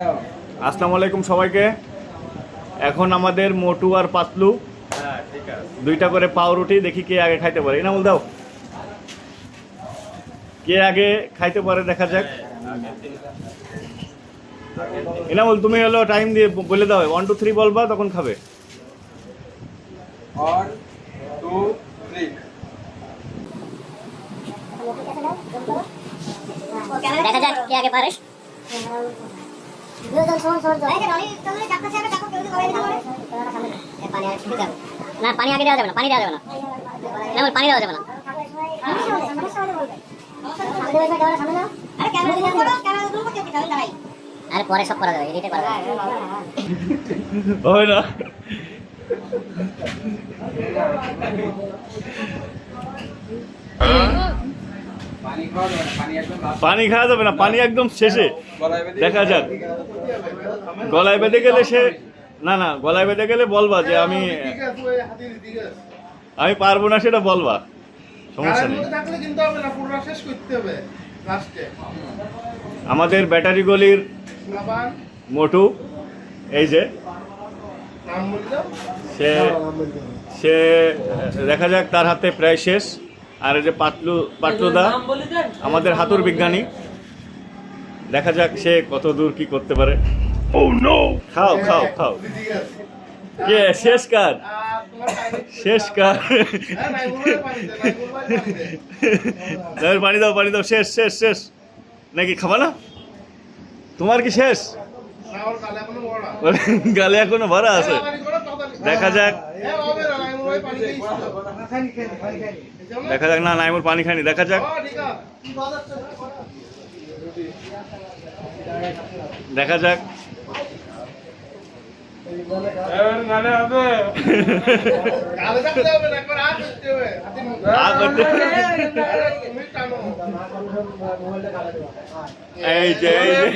আসসালামু আলাইকুম সবাইকে। এখন আমাদের মোটু আর পাতলু। হ্যাঁ ঠিক আছে। দুইটা করে পাউরুটি দেখি কে আগে খাইতে পারে। এনামুল দাও। কে আগে খাইতে পারে দেখা যাক। এনামুল তুমি হলো টাইম দিয়ে বলে দাও। ওয়ান টু থ্রি বলবা তখন খাবে। ওয়ান টু থ্রি দেখা যাক কে আগে পারিস না পানি আগে দেওয়া যাবে না পানি দেওয়া যাবে না। না পানি দেওয়া যাবে না। আরে পরে সব করা যাবে এডিটে করা যাবে। হয় না। পানি খাওয়া যাবে না, পানি একদম শেষে। দেখা যাক। গলায় বেঁধে গেলে সে না না গলায় বেঁধে গেলে বলবা যে আমি আমি পারব না সেটা বলবা। সমস্যা নেই। আমাদের ব্যাটারি গলির মোটু এই যে। সে সে দেখা যাক তার হাতে প্রায় শেষ। আর এই যে পাতলু পাতলুদা আমাদের হাতুর বিজ্ঞানী। দেখা যাক সে কত দূর কি করতে পারে। ও নো খাও খাও খাও। কে? শেষ কার? শেষ কার? হ্যাঁ পানি দাও, পানি দাও। শেষ শেষ শেষ। নাকি খাবা না? তোমার কি শেষ? গালে এখনও ভরা আছে। দেখা যাক। হ্যাঁ দেখা যাক না নাইমুর পানি খায়নি দেখা যাক। ঠিক আছে। কি বাজাচ্ছে দেখা যাক এই যে এই যে।